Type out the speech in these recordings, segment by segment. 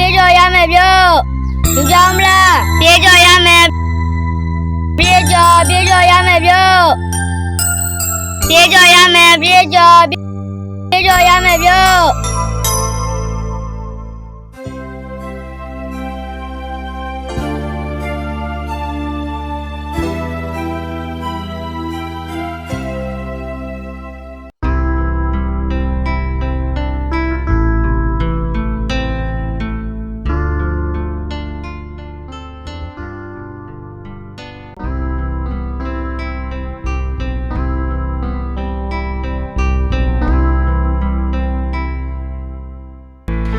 ပြေးကြော်ရမယ်ပြုတ်လူကြောင်မလားပြေးကြော်ရမယ်ပြေးကြော်ပြေးကြော်ရမယ်ပြုတ်ပြေးကြော်ရမယ်ပြေးကြော်ပြေးကြော်ရမယ်ပြု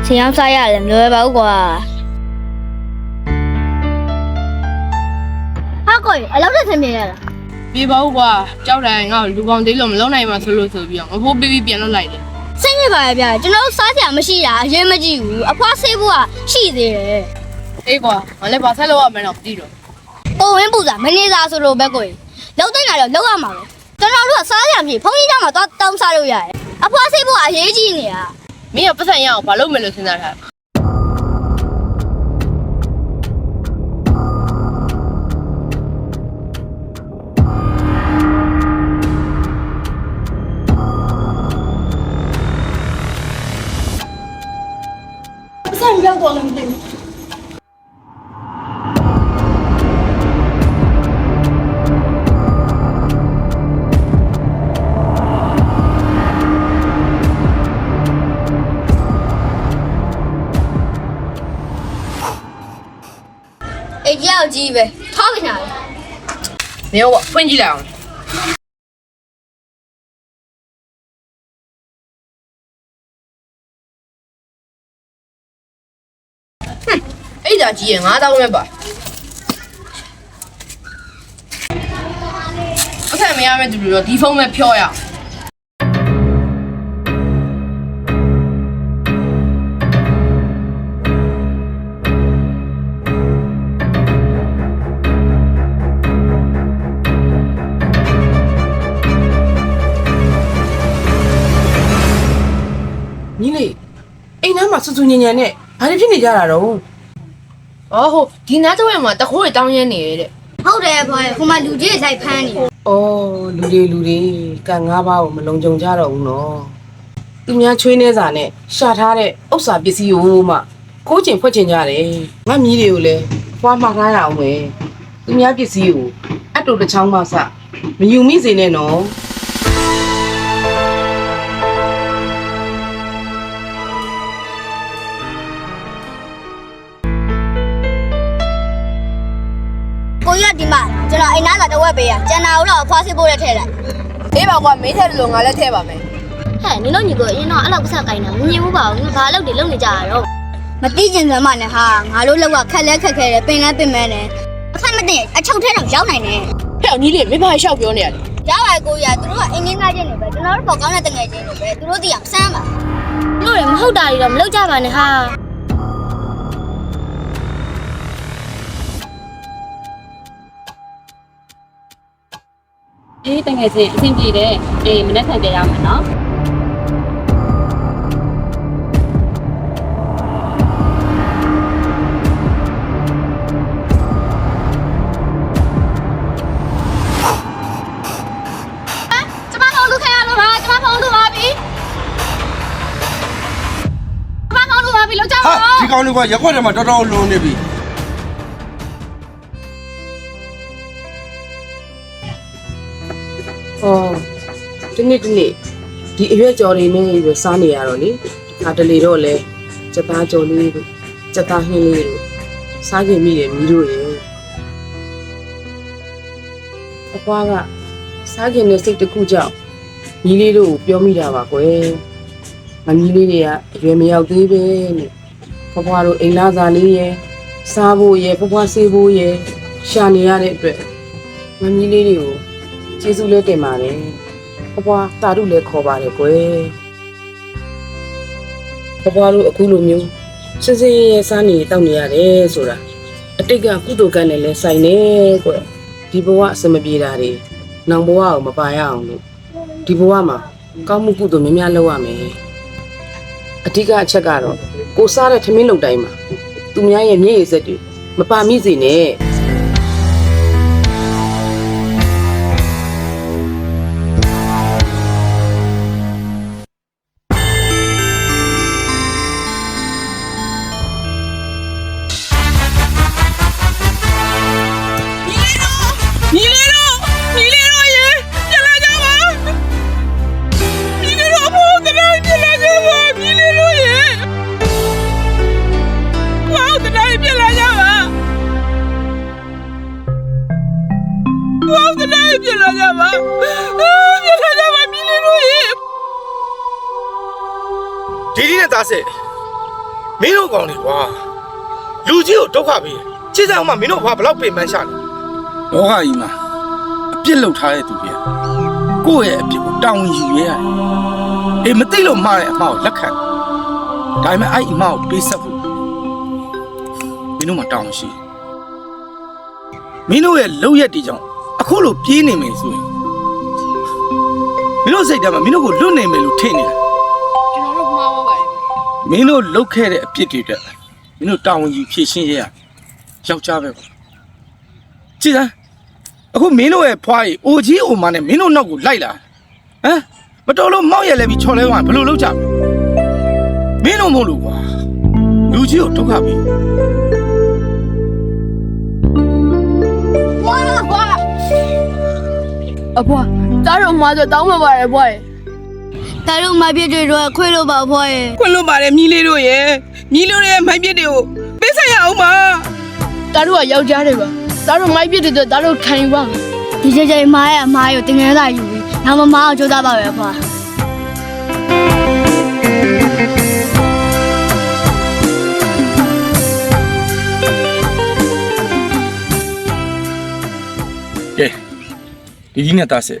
ဆင်ရောက်စားရတယ်မလွယ်ပါဘူးကွာဟာကိုအလောက်နဲ့ဆင်ပြေရလားပြေပါဦးကွာကြောက်တယ်ငါ့ကိုလူကောင်သေးလို့မလုံးနိုင်မှဆိုလို့ဆိုပြီးတော့ငဖိုးပေးပြီးပြန်လွတ်လိုက်တယ်စိတ်ညစ်ပါရဲ့ဗျာကျွန်တော်တို့စားစရာမရှိတာအရင်မကြည့်ဘူးအဖွားဆေးဖို့ကရှိသေးတယ်အေးကွာငါလည်းဘာဆက်လို့ရမလဲတော့မသိတော့ပုံဝင်းပူစာမနေစားဆိုလို့ပဲကိုကြီးလောက်တဲ့နာတော့လောက်ရမှာပဲကျွန်တော်တို့ကစားစရာမရှိဘုန်းကြီးကျောင်းမှာတော့တောင်းစားလို့ရတယ်အဖွားဆေးဖို့ကအရေးကြီးနေတာ မင်းကပတ်စံရအောင်ဘာလုပ်မယ်လို့စဉ်းစားထားဆက်ရောက်တော့လည်းမသိ ဘူးအေးကြောက်ကြီးပဲထောက်ပြန်လာမင်းကဖွင့်ကြည့်လိုက်အောင်အဲ့ဒါကြီးရင်9000ပဲပါပတ်စံမရမယ့်သူတွေတော့ဒီဖုန်းပဲဖြောရအောင် စူစူညံညံနဲ့ဘာတွေဖြစ်နေကြတာတော့။အော်ဟုတ်ဒီနားတစ်ဝက်မှာတခိုးတွေတောင်းရင်းနေရတဲ့ဟုတ်တယ်ဘောဟိုမှာလူကြီးတွေလိုက်ဖမ်းနေဩလူတွေလူတွေကံငါးပါးကိုမလုံခြုံကြတော့ဘူးနော်သူများချွေးနေစာနဲ့ရှာထားတဲ့ဥစ္စာပစ္စည်းကိုမှခိုးချင်ဖွက်ချင်ကြတယ်ငါမြည်တွေကိုလည်းဖွားမှားထားရအောင်ပဲသူများပစ္စည်းကိုအတူတစ်ချောင်းမှစမယူမိစေနဲ့နော် တော်အိမ်သားကတဝက်ပေးရကျန်တာကိုတော့အဖွားဆေးဖို့နဲ့ထည့်လိုက်။အေးပါကွာမင်းထက်လို့ငါလည်းထည့်ပါမယ်ဟဲ့နင်တို့ညီကိုအရင်တော့အဲ့လောက်ပစကိုင်းတာမမြင်ဘူးပါဘူးဘာလို့ဒီလုံနေကြရတော့မသိကျင်စမ်းမနဲ့ဟာငါတို့လောက်ကခက်လဲခက်ခဲတယ်ပင်လဲပင်မဲတယ်အခက်မသိအချုပ်ထဲတော့ရောက်နိုင်တယ်။ဟဲ့ညီလေးမင်းဘာလျှောက်ပြောနေရလဲရပါကိုကြီးကသူတို့ကအင်းငင်းကားချင်းတွေပဲကျွန်တော်တို့ပေါ်ကောင်းတဲ့တငယ်ချင်းတွေပဲသူတို့တည်အောင်စမ်းပါတို့လည်းမဟုတ်တာတွေတော့မလုပ်ကြပါနဲ့ဟာ အေးတငယ်ချင်းအဆင်ပြေတယ်အေးမနေ့ကတည်းရမယ်နော်ကျမတို့လူခဲရလို့ပါကျမဖုန်းလူပါပြီကျမဖုန်းလူပါပြီလောက်ကြဟာပါဒီကောင်လေးကရက်ခွက်ထဲမှာတော်တော်လုံးနေပြီ ဒီနေ့ဒီနေ့ဒီအရွက်ကြော်တွေနဲ့ပဲစားနေရတော့လေခါတလေတော့လဲစက်သားကြော်လေးတို့စက်သားဟင်းလေးတို့စားကြမိတယ်မီးတို့ရေအပွားကစားကြတဲ့စိတ်တစ်ခုကြောင့်မီးလေးတို့ကိုပြောမိတာပါကွယ်မမီးလေးတွေကအရွယ်မရောက်သေးပဲနဲ့ဖွားဖွားတို့အိမ်လာစားလေးရဲ့စားဖို့ရဲ့ဖွားဖွားဆေးဖို့ရဲ့ရှာနေရတဲ့အတွက်မမီးလေးတွေကိုကျေးဇူးလေးတင်ပါတယ် ဖွားဖွားတာတို့လည်းခေါ်ပါတယ်ကွယ်ဖွားဖွားတို့အခုလိုမျိုးစစင်းရဲစားနေတောက်နေရတယ်ဆိုတာအတိတ်ကကုသိုလ်ကံနဲ့လည်းဆိုင်နေကွယ်ဒီဘဝအစမပြေတာတွေနောင်ဘဝကိုမပါရအောင်လို့ဒီဘဝမှာကောင်းမှုကုသိုလ်များများလုပ်ရမယ်အဓိကအချက်ကတော့ကိုစားတဲ့ထမင်းလုံတိုင်းမှာသူများရဲ့မျက်ရည်စက်တွေမပါမိစေနဲ့ စစ်မင်းတို့ကောင်းနေကွာလူကြီးကိုဒုက္ခပေးတယ်ခြေစမ်းမှမင်းတို့ဘာဘလောက်ပင်ပန်းရှာလဲလောကကြီးမှာအပြစ်လုပ်ထားတဲ့သူတွေကိုယ့်ရဲ့အပြစ်ကိုတောင်းဝင်ယူရဲရတယ်အေးမသိလို့မှားတဲ့အမှားကိုလက်ခံဒါပေမဲ့အဲ့အမှားကိုပေးဆက်ဖို့မင်းတို့မှာတောင်းရှိမင်းတို့ရဲ့လောက်ရက်တီကြောင့်အခုလိုပြေးနေမယ်ဆိုရင်မင်းတို့စိတ်ထဲမှာမင်းတို့ကိုလွတ်နေမယ်လို့ထင်နေတာ မင်းတို့လုတ်ခဲ့တဲ့အပြစ်တွေတက်မင်းတို့တာဝန်ယူဖြည့်ရှင်းရရယောက်ျားပဲပေါ့ကြည်လားအခုမင်းတို့ရဲ့ဖွားရီအိုကြီးအိုမနဲ့မင်းတို့နောက်ကိုလိုက်လာဟမ်မတော်လို့မောက်ရက်လဲပြီးချော်လဲသွားရင်ဘယ်လိုလုပ်ကြမလဲမင်းတို့မို့လို့ကွာလူကြီးကိုဒုက္ခပေးအဖွာတားတော့မှာဆိုတောင်းမှာပါတယ်ဘွား တာတို့မပြည့်တွေတော့ခွေးလို့ပါဖွားရဲ့ခွင့်လို့ပါတယ်မြီးလေးတို့ရဲ့မြီးလေးတို့ရဲ့မိုက်ပြစ်တွေကိုပေးဆက်ရအောင်ပါတားတို့ကယောက်ျားတွေပါတားတို့မိုက်ပြစ်တဲ့တားတို့ခံယူပါမယ်ဒီချိန်ချိန်မားရအမားရတင်ငန်းသာယူပြီးနောက်မမအောင်ကြိုးစားပါပဲဖွားကဲဒီကြီးနဲ့သားစစ်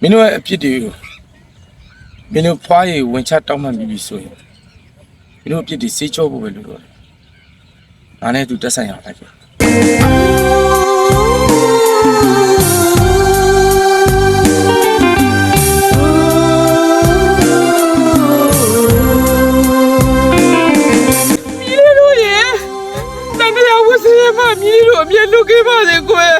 မင်းတို့ရဲ့အပြစ်တွေကို မင်းတို့ဖွားရီဝင်ချတောင်းမှပြီးပြီဆိုရင်မင်းတို့အပြစ်တွေစေးကြောဖို့ပဲလို့တော့တယ်ငါနဲ့သူတက်ဆိုင်ရလိုက်ပဲမြီးလေးတို့ရဲ့တန်ကြရာဝစီရမမြီးလေးတို့အမြဲလွတ်ခဲ့ပါစေကွယ်